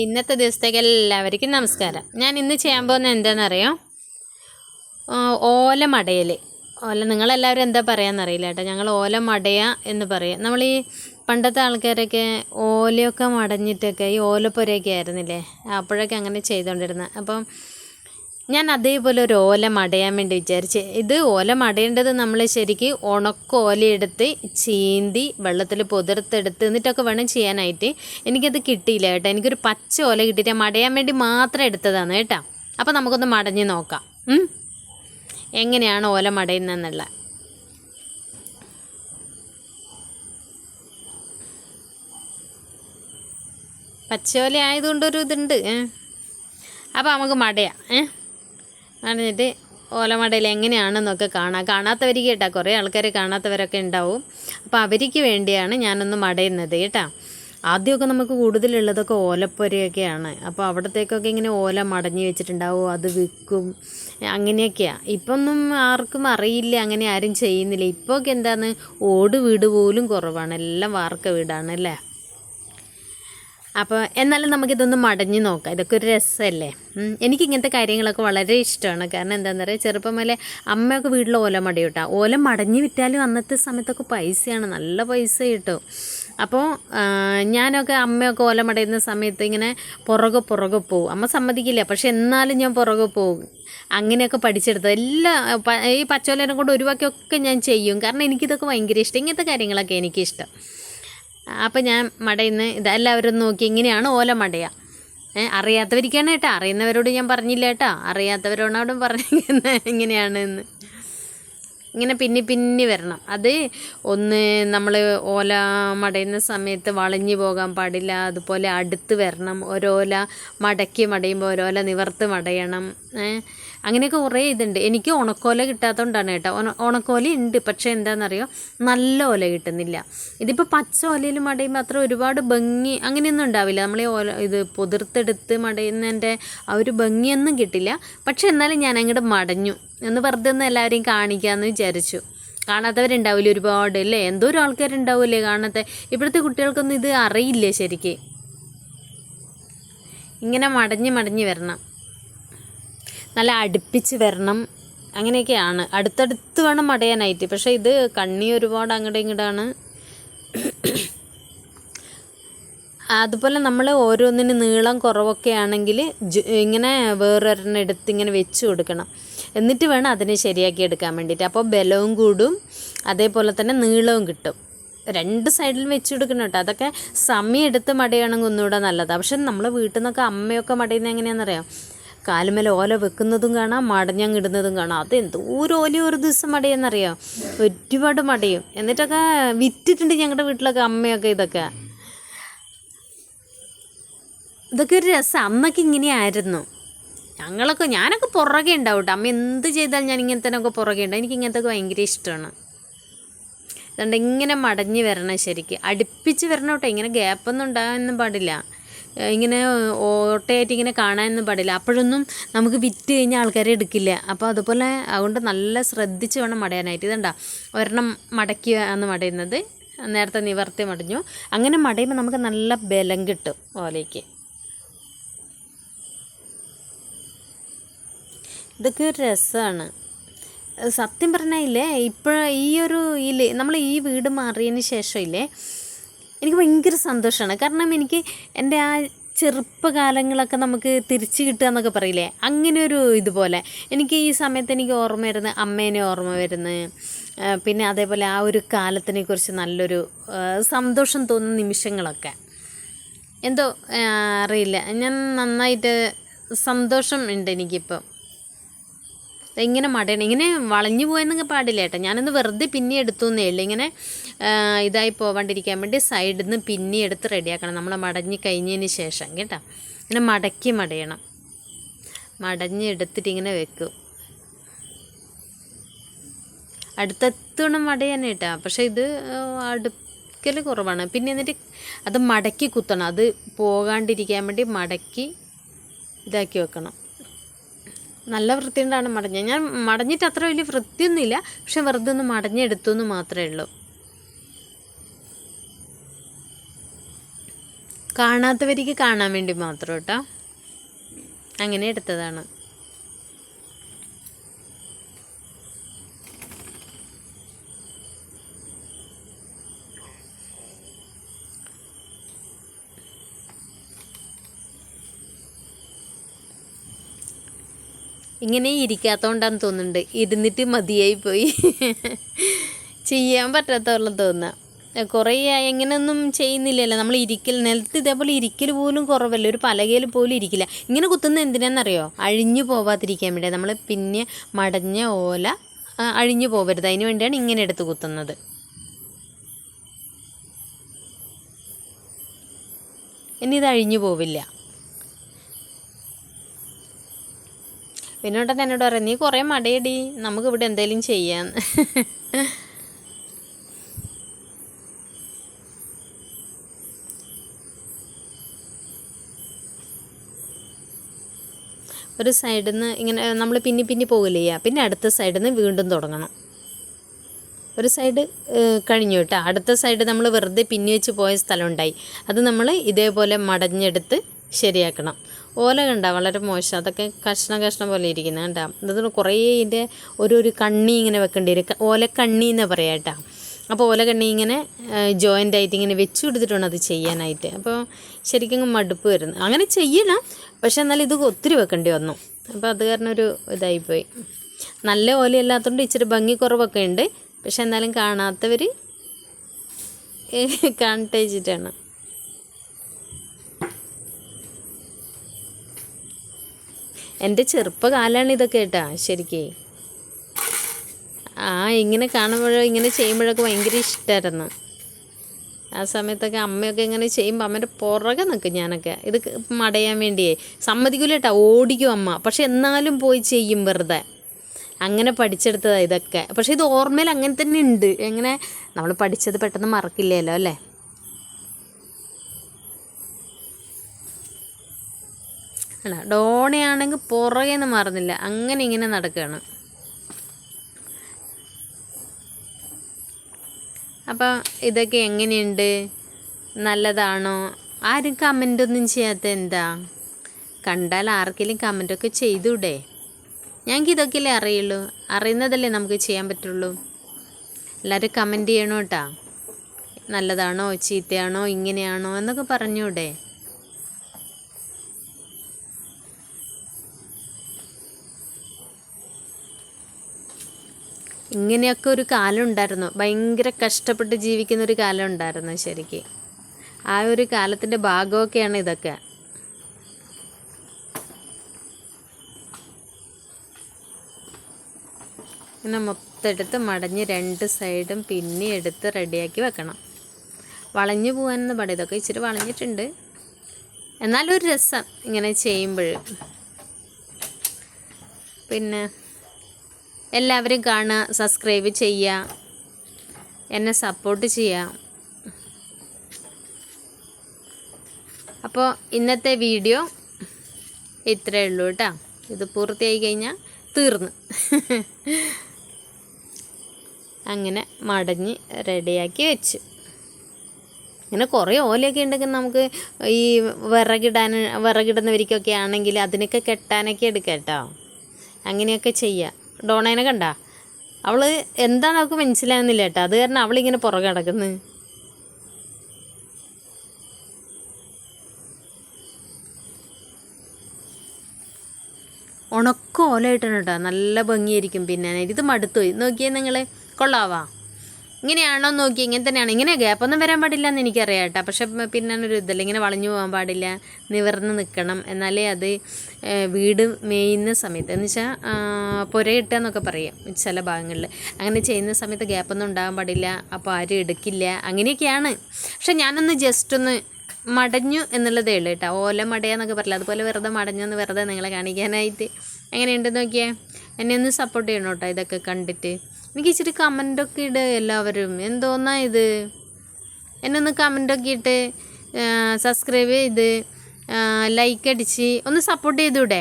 ഇന്നത്തെ ദിവസത്തേക്ക് എല്ലാവർക്കും നമസ്കാരം. ഞാൻ ഇന്ന് ചെയ്യാൻ പോകുന്നത് എന്താണെന്നറിയോ? ഓല മടയൽ ഓല നിങ്ങളെല്ലാവരും എന്താ പറയാന്നറിയില്ല കേട്ടോ. ഞങ്ങൾ ഓല മടയ എന്ന് പറയും. നമ്മൾ ഈ പണ്ടത്തെ ആൾക്കാരൊക്കെ ഓലയൊക്കെ മടഞ്ഞിട്ടൊക്കെ ഈ ഓലപ്പുരയൊക്കെ ആയിരുന്നില്ലേ? അപ്പോഴൊക്കെ അങ്ങനെ ചെയ്തുകൊണ്ടിരുന്നത് അപ്പം ഞാൻ അതേപോലെ ഒരു ഓല മടയാൻ വേണ്ടി വിചാരിച്ച് ഇത് ഓല മടയേണ്ടത് നമ്മൾ ശരിക്ക് ഉണക്ക ഓലയെടുത്ത് ചീന്തി വെള്ളത്തിൽ പുതിർത്തെടുത്ത് എന്നിട്ടൊക്കെ വേണം ചെയ്യാനായിട്ട്. എനിക്കത് കിട്ടിയില്ല കേട്ടോ. എനിക്കൊരു പച്ച ഓല കിട്ടിയിട്ട് മടയാൻ വേണ്ടി മാത്രം എടുത്തതാണ് കേട്ടോ. അപ്പോൾ നമുക്കൊന്ന് മടഞ്ഞ് നോക്കാം. എങ്ങനെയാണ് ഓല മടയുന്നതെന്നുള്ള. പച്ചോല ആയതുകൊണ്ടൊരു ഇതുണ്ട്. ഏ. അപ്പോൾ നമുക്ക് മടയാം. ഏ. മടഞ്ഞിട്ട് ഓലമടയിൽ എങ്ങനെയാണെന്നൊക്കെ കാണാം. കാണാത്തവർക്ക് കേട്ടാ കുറേ ആൾക്കാർ കാണാത്തവരൊക്കെ ഉണ്ടാവും. അപ്പോൾ അവർക്ക് വേണ്ടിയാണ് ഞാനൊന്ന് മടയുന്നത് കേട്ടാ. ആദ്യമൊക്കെ നമുക്ക് കൂടുതലുള്ളതൊക്കെ ഓലപ്പൊരയൊക്കെയാണ്. അപ്പോൾ അവിടത്തേക്കൊക്കെ ഇങ്ങനെ ഓല മടഞ്ഞു വെച്ചിട്ടുണ്ടാവും. അത് വിൽക്കും. അങ്ങനെയൊക്കെയാണ് ഇപ്പം ഒന്നും ആർക്കും അറിയില്ല. അങ്ങനെ ആരും ചെയ്യുന്നില്ല. ഇപ്പോൾ ഒക്കെ എന്താണ് ഓട് വീട് പോലും കുറവാണ്. എല്ലാം വാർക്ക വീടാണ് അല്ലേ? അപ്പോൾ എന്നാലും നമുക്കിതൊന്ന് മടഞ്ഞു നോക്കാം. ഇതൊക്കെ ഒരു രസമല്ലേ. എനിക്ക് ഇങ്ങനത്തെ കാര്യങ്ങളൊക്കെ വളരെ ഇഷ്ടമാണ്. കാരണം എന്താണെന്ന് പറയുക ചെറുപ്പം മുതലേ അമ്മയൊക്കെ വീട്ടിൽ ഓല മടയും കേട്ടോ. ഓല മടഞ്ഞു വിറ്റാലും അന്നത്തെ സമയത്തൊക്കെ പൈസയാണ്. നല്ല പൈസ കിട്ടും. അപ്പോൾ ഞാനൊക്കെ അമ്മയൊക്കെ ഓല മടയുന്ന സമയത്ത് ഇങ്ങനെ പുറകെ പുറകെ പോകും അമ്മ സമ്മതിക്കില്ല. പക്ഷെ എന്നാലും ഞാൻ പുറകെ പോകും അങ്ങനെയൊക്കെ പഠിച്ചെടുത്തത് എല്ലാ ഈ പച്ചോലേനെ കൊണ്ട് ഒഴിവാക്കിയൊക്കെ ഞാൻ ചെയ്യും. കാരണം എനിക്കിതൊക്കെ ഭയങ്കര ഇഷ്ടം. ഇങ്ങനത്തെ കാര്യങ്ങളൊക്കെ എനിക്കിഷ്ടം. അപ്പം ഞാൻ മടയിന്ന് ഇത് എല്ലാവരും നോക്കി ഇങ്ങനെയാണ് ഓല മടയ. ഏ അറിയാത്തവർക്കാണ് കേട്ടോ അറിയുന്നവരോട് ഞാൻ പറഞ്ഞില്ല കേട്ടോ അറിയാത്തവരോടോടും പറഞ്ഞിരിക്കുന്നത് ഇങ്ങനെയാണ് എന്ന് ഇങ്ങനെ പിന്നി പിന്നി വരണം. അത് ഒന്ന് നമ്മൾ ഓല മടയുന്ന സമയത്ത് വളഞ്ഞു പോകാൻ പാടില്ല. അതുപോലെ അടുത്ത് വരണം. ഓരോല മടക്കി മടയുമ്പോൾ ഓരോല നിവർത്ത് മടയണം. അങ്ങനെയൊക്കെ കുറേ ഇതുണ്ട്. എനിക്ക് ഉണക്കോല കിട്ടാത്തതുകൊണ്ടാണ് കേട്ടോ. ഉണ- ഉണക്കോല ഉണ്ട്. പക്ഷേ എന്താണെന്നറിയോ നല്ല ഓല കിട്ടുന്നില്ല. ഇതിപ്പോൾ പച്ച ഓലയിൽ മടയുമ്പോൾ അത്ര ഒരുപാട് ഭംഗി അങ്ങനെയൊന്നും ഉണ്ടാവില്ല. നമ്മൾ ഈ ഓല ഇത് പൊതിർത്തെടുത്ത് മടയുന്നതിന്റെ ആ ഒരു ഭംഗിയൊന്നും കിട്ടില്ല. പക്ഷെ എന്നാലും ഞാൻ അങ്ങോട്ട് മടഞ്ഞു. എന്ന് വെറുതെ ഒന്ന് എല്ലാവരെയും കാണിക്കാമെന്ന് വിചാരിച്ചു. കാണാത്തവരുണ്ടാവില്ല ഒരുപാട് അല്ലേ? എന്തോരം ആൾക്കാരുണ്ടാവില്ലേ കാണാത്ത. ഇപ്പോഴത്തെ കുട്ടികൾക്കൊന്നും ഇത് അറിയില്ലേ ശരിക്ക്? ഇങ്ങനെ മടഞ്ഞ് മടഞ്ഞ് വരണം. നല്ല അടുപ്പിച്ച് വരണം. അങ്ങനെയൊക്കെയാണ്. അടുത്തടുത്ത് വേണം മടയാനായിട്ട് പക്ഷേ ഇത് കണ്ണി ഒരുപാട് അങ്ങോട്ടും ഇങ്ങോട്ടാണ് അതുപോലെ നമ്മൾ ഓരോന്നിന് നീളം കുറവൊക്കെ ആണെങ്കിൽ ഇങ്ങനെ വേറൊരെണ്ണം എടുത്ത് ഇങ്ങനെ വെച്ച് കൊടുക്കണം. എന്നിട്ട് വേണം അതിനെ ശരിയാക്കി എടുക്കാൻ വേണ്ടിയിട്ട്. അപ്പോൾ ബലവും കൂടും. അതേപോലെ തന്നെ നീളവും കിട്ടും. രണ്ട് സൈഡിലും വെച്ച് കൊടുക്കണം കേട്ടോ. അതൊക്കെ സമയം എടുത്ത് മടയാണെങ്കിൽ ഒന്നുകൂടെ നല്ലതാണ് പക്ഷെ നമ്മളെ വീട്ടിൽ നിന്നൊക്കെ അമ്മയൊക്കെ മടയുന്നത് എങ്ങനെയാണെന്നറിയാം? കാലുമേലെ ഓല വെക്കുന്നതും കാണാം മടഞ്ഞങ്ങിടുന്നതും കാണാം. അത് എന്തോരം ഓല ഒരു ദിവസം മടയെന്നറിയാം? ഒരുപാട് മടയും. എന്നിട്ടൊക്കെ വിറ്റിട്ടുണ്ട് ഞങ്ങളുടെ വീട്ടിലൊക്കെ അമ്മയൊക്കെ ഇതൊക്കെ. ഇതൊക്കെ ഒരു രസം. അമ്മയ്ക്ക് ഇങ്ങനെയായിരുന്നു. ഞങ്ങളൊക്കെ ഞാനൊക്കെ പുറകെ ഉണ്ടാവും അമ്മ എന്ത് ചെയ്താലും ഞാൻ ഇങ്ങനെ തന്നെ ഒക്കെ പുറകെ ഉണ്ടാവും. എനിക്ക് ഇങ്ങനത്തെ ഭയങ്കര ഇഷ്ടമാണ്. അതുകൊണ്ട് ഇങ്ങനെ മടഞ്ഞ് വരണം ശരിക്ക്. അടുപ്പിച്ച് വരണം കേട്ടോ ഇങ്ങനെ ഗ്യാപ്പൊന്നും ഉണ്ടാകാനൊന്നും പാടില്ല. ഇങ്ങനെ ഓട്ടയായിട്ട് ഇങ്ങനെ കാണാനൊന്നും പാടില്ല. അപ്പോഴൊന്നും നമുക്ക് വിറ്റ് കഴിഞ്ഞാൽ ആൾക്കാരെ എടുക്കില്ല. അപ്പോൾ അതുപോലെ അതുകൊണ്ട് നല്ല ശ്രദ്ധിച്ച് വേണം മടയാനായിട്ട്. ഇതുണ്ടാ ഒരെണ്ണം മടക്കുക എന്ന് മടയുന്നത്. നേരത്തെ നിവർത്തി മടഞ്ഞു. അങ്ങനെ മടയുമ്പോൾ നമുക്ക് നല്ല ബലം കിട്ടും ഓലയ്ക്ക്. ഇതൊക്കെ ഒരു രസമാണ് സത്യം പറഞ്ഞാൽ ഇല്ലേ? ഇപ്പോൾ ഈ ഒരു ഇല്ലേ നമ്മൾ ഈ വീട് മാറിയതിന് ശേഷം ഇല്ലേ എനിക്ക് ഭയങ്കര സന്തോഷമാണ് കാരണം എനിക്ക് എന്റെ ആ ചെറുപ്പകാലങ്ങളൊക്കെ നമുക്ക് തിരിച്ചു കിട്ടുക എന്നൊക്കെ പറയില്ലേ? അങ്ങനെ ഒരു ഇതുപോലെ. എനിക്ക് ഈ സമയത്ത് എനിക്ക് ഓർമ്മ വരുന്ന അമ്മേനെ ഓർമ്മ വരുന്നത് പിന്നെ അതേപോലെ ആ ഒരു കാലത്തിനെ കുറിച്ച് നല്ലൊരു സന്തോഷം തോന്നുന്ന നിമിഷങ്ങളൊക്കെ. എന്തോ അറിയില്ല. ഞാൻ നന്നായിട്ട് സന്തോഷം ഉണ്ട് എനിക്കിപ്പം. ഇങ്ങനെ മടയണം? ഇങ്ങനെ വളഞ്ഞു പോയെന്നൊക്കെ പാടില്ല കേട്ടോ. ഞാനൊന്ന് വെറുതെ പിന്നെ എടുത്തു എന്നേ ഉള്ളൂ. ഇങ്ങനെ ഇതായി പോവാണ്ടിരിക്കാൻ വേണ്ടി സൈഡിൽ നിന്ന് പിന്നെ എടുത്ത് റെഡിയാക്കണം. നമ്മൾ മടഞ്ഞ് കഴിഞ്ഞതിന് ശേഷം കേട്ടോ. ഇങ്ങനെ മടക്കി മടയണം. മടഞ്ഞ് എടുത്തിട്ട് ഇങ്ങനെ വെക്കും. അടുത്തെത്തണം മടയാണ് കേട്ടോ. പക്ഷേ ഇത് അടുക്കൽ കുറവാണ്. പിന്നെ എന്നിട്ട് അത് മടക്കി കുത്തണം. അത് പോകാണ്ടിരിക്കാൻ വേണ്ടി മടക്കി ഇതാക്കി വെക്കണം. നല്ല വൃത്തിയുണ്ടാണ് മടഞ്ഞ. ഞാൻ മടഞ്ഞിട്ട് അത്ര വലിയ വൃത്തിയൊന്നുമില്ല. പക്ഷെ വെറുതെ ഒന്ന് മടഞ്ഞെടുത്തു എന്ന് മാത്രമേ ഉള്ളൂ. കാണാത്തവർക്ക് കാണാൻ വേണ്ടി മാത്രം കേട്ടോ. അങ്ങനെ എടുത്തതാണ്. ഇങ്ങനെ ഇരിക്കാത്തോണ്ടാന്ന് തോന്നുന്നുണ്ട്. ഇരുന്നിട്ട് മതിയായി പോയി ചെയ്യാൻ പറ്റാത്തോളം തോന്നുക കുറേ എങ്ങനെയൊന്നും ചെയ്യുന്നില്ലല്ലോ. നമ്മൾ ഇരിക്കൽ നിലത്ത് ഇതേപോലെ ഇരിക്കൽ പോലും കുറവല്ല? ഒരു പലകയിൽ പോലും ഇരിക്കില്ല. ഇങ്ങനെ കുത്തുന്ന എന്തിനാണെന്നറിയോ അഴിഞ്ഞു പോവാതിരിക്കാൻ വേണ്ടി നമ്മൾ പിന്നെ മടഞ്ഞ ഓല അഴിഞ്ഞു പോവരുത്. അതിന് വേണ്ടിയാണ് ഇങ്ങനെ എടുത്ത് കുത്തുന്നത്. ഇനി ഇത് അഴിഞ്ഞു പോവില്ല. പിന്നോട്ടൻ എന്നോട് പറയാം നീ കുറേ മടയടി നമുക്ക് ഇവിടെ എന്തെങ്കിലും ചെയ്യാന്ന്. ഒരു സൈഡിൽ നിന്ന് ഇങ്ങനെ നമ്മൾ പിന്നി പിന്നി പോകില്ലേ പിന്നെ അടുത്ത സൈഡിൽ നിന്ന് വീണ്ടും തുടങ്ങണം. ഒരു സൈഡ് കഴിഞ്ഞു കേട്ടോ. അടുത്ത സൈഡ് നമ്മൾ വെറുതെ പിന്നി വെച്ച് പോയ സ്ഥലം ഉണ്ടായി. അത് നമ്മൾ ഇതേപോലെ മടഞ്ഞെടുത്ത് ശരിയാക്കണം. ഓല കണ്ട വളരെ മോശം. അതൊക്കെ കഷ്ണം കഷ്ണം പോലെ ഇരിക്കുന്നത് കണ്ടാ. അത് കുറേ ഇതിന്റെ ഒരു ഒരു കണ്ണി ഇങ്ങനെ വെക്കേണ്ടി വരും. ഓലക്കണ്ണി എന്ന് പറയാം കേട്ടോ. അപ്പോൾ കണ്ണി ഇങ്ങനെ ജോയിന്റ് ആയിട്ട് ഇങ്ങനെ വെച്ച് കൊടുത്തിട്ടുണ്ട് അത് ചെയ്യാനായിട്ട്. അപ്പോൾ ശരിക്കും മടുപ്പ് വരുന്നു. അങ്ങനെ ചെയ്യണം പക്ഷെ എന്നാലും ഇത് ഒത്തിരി വെക്കേണ്ടി വന്നു. അപ്പോൾ അത് കാരണം ഒരു ഇതായിപ്പോയി. നല്ല ഓലയല്ലാത്തതുകൊണ്ട് ഇച്ചിരി ഭംഗി കുറവൊക്കെ ഉണ്ട്. പക്ഷെ എന്നാലും കാണാത്തവർ കാണട്ടെ എന്റെ ചെറുപ്പകാലമാണ് ഇതൊക്കെ കേട്ടാ ശരിക്കേ. ആ ഇങ്ങനെ കാണുമ്പോഴോ ഇങ്ങനെ ചെയ്യുമ്പോഴൊക്കെ ഭയങ്കര ഇഷ്ടമായിരുന്നു ആ സമയത്തൊക്കെ അമ്മയൊക്കെ ഇങ്ങനെ ചെയ്യുമ്പോൾ അമ്മേന്റെ പുറകെ നിൽക്കും ഞാനൊക്കെ. ഇത് മടയാൻ വേണ്ടിയേ. സമ്മതിക്കൂല കേട്ടോ ഓടിക്കും അമ്മ. പക്ഷെ എന്നാലും പോയി ചെയ്യും വെറുതെ. അങ്ങനെ പഠിച്ചെടുത്തതാണ് ഇതൊക്കെ. പക്ഷേ ഇത് ഓർമ്മയിൽ അങ്ങനെ തന്നെ ഉണ്ട്. എങ്ങനെ? നമ്മൾ പഠിച്ചത് പെട്ടെന്ന് മറക്കില്ലല്ലോ അല്ലേ? അല്ല ഡോണയാണെങ്കിൽ പുറകെ നിന്ന് മാറുന്നില്ല. അങ്ങനെ ഇങ്ങനെ നടക്കുകയാണ് അപ്പോൾ ഇതൊക്കെ എങ്ങനെയുണ്ട്? നല്ലതാണോ? ആരും കമന്റ് ഒന്നും ചെയ്യാത്ത എന്താ? കണ്ടാൽ ആർക്കെങ്കിലും കമന്റൊക്കെ ചെയ്തൂടെ? ഞങ്ങൾക്ക് ഇതൊക്കെയല്ലേ അറിയുള്ളൂ. അറിയുന്നതല്ലേ നമുക്ക് ചെയ്യാൻ പറ്റുള്ളൂ. എല്ലാവരും കമന്റ് ചെയ്യണോട്ടാ. നല്ലതാണോ? ചീത്തയാണോ? ഇങ്ങനെയാണോ? എന്നൊക്കെ പറഞ്ഞൂടെ. ഇങ്ങനെയൊക്കെ ഒരു കാലം ഉണ്ടായിരുന്നു. ഭയങ്കര കഷ്ടപ്പെട്ട് ജീവിക്കുന്ന ഒരു കാലം ഉണ്ടായിരുന്നു ശരിക്ക്. ആ ഒരു കാലത്തിന്റെ ഭാഗമൊക്കെയാണ് ഇതൊക്കെ. ഇങ്ങനെ മൊത്തം എടുത്ത് മടഞ്ഞ് രണ്ട് സൈഡും പിന്നെ എടുത്ത് റെഡിയാക്കി വെക്കണം. വളഞ്ഞു പോകാനെന്ന് പാടില്ല. ഇതൊക്കെ ഇച്ചിരി വളഞ്ഞിട്ടുണ്ട്. എന്നാലും ഒരു രസം ഇങ്ങനെ ചെയ്യുമ്പോൾ പിന്നെ എല്ലാവരും കാണുക സബ്സ്ക്രൈബ് ചെയ്യുക എന്നെ സപ്പോർട്ട് ചെയ്യുക. അപ്പോൾ ഇന്നത്തെ വീഡിയോ ഇത്രയേ ഉള്ളൂ കേട്ടോ. ഇത് പൂർത്തിയായി കഴിഞ്ഞാൽ തീർന്നു. അങ്ങനെ മടഞ്ഞ് റെഡിയാക്കി വെച്ചു. ഇങ്ങനെ കുറേ ഓലയൊക്കെ ഉണ്ടെങ്കിൽ നമുക്ക് ഈ വിറകിടാൻ വിറകിടുന്നവർക്കൊക്കെ ആണെങ്കിൽ അതിനൊക്കെ കെട്ടാനൊക്കെ എടുക്കാം കേട്ടോ. അങ്ങനെയൊക്കെ ചെയ്യാം. ഡോണേനെ കണ്ട? അവൾ എന്താണ് അവൾക്ക് മനസ്സിലാകുന്നില്ല കേട്ടോ. അത് കാരണം അവളിങ്ങനെ പുറകെ കിടക്കുന്നു ഉണക്ക ഓലയിട്ടാണ് കേട്ടോ നല്ല ഭംഗിയായിരിക്കും പിന്നെ. ഇത് മടുത്തു പോയി. നോക്കിയേ നിങ്ങൾ കൊള്ളാവാ? ഇങ്ങനെയാണോ നോക്കി ഇങ്ങനെ തന്നെയാണ്. ഇങ്ങനെ ഗ്യാപ്പൊന്നും വരാൻ പാടില്ല എന്ന് എനിക്കറിയാം കേട്ടോ. പക്ഷെ പിന്നെ ഒരു ഇതല്ല ഇങ്ങനെ വളഞ്ഞു പോകാൻ പാടില്ല നിവർന്ന് നിൽക്കണം എന്നാലേ അത് വീട് മേയുന്ന സമയത്ത് എന്ന് വെച്ചാൽ പുരയിട്ടുക എന്നൊക്കെ പറയും ചില ഭാഗങ്ങളിൽ. അങ്ങനെ ചെയ്യുന്ന സമയത്ത് ഗ്യാപ്പൊന്നും ഉണ്ടാകാൻ പാടില്ല അപ്പോൾ ആരും എടുക്കില്ല. അങ്ങനെയൊക്കെയാണ്. പക്ഷെ ഞാനൊന്ന് ജസ്റ്റ് ഒന്ന് മടഞ്ഞു എന്നുള്ളതേ ഉള്ളൂ കേട്ടോ. ഓല മടയാന്നൊക്കെ പറയില്ല അതുപോലെ വെറുതെ മടഞ്ഞു എന്ന് വെറുതെ നിങ്ങളെ കാണിക്കാനായിട്ട്. എങ്ങനെയുണ്ടെന്ന് നോക്കിയേ? എന്നെ ഒന്ന് സപ്പോർട്ട് ചെയ്യണം ഇതൊക്കെ കണ്ടിട്ട്. എനിക്ക് ഇച്ചിരി കമന്റൊക്കെ ഇട് എല്ലാവരും. എന്തോന്നാ ഇത്? എന്നെ ഒന്ന് കമന്റൊക്കെ ഇട്ട് സബ്സ്ക്രൈബ് ചെയ്ത് ലൈക്ക് അടിച്ച് ഒന്ന് സപ്പോർട്ട് ചെയ്തൂടെ?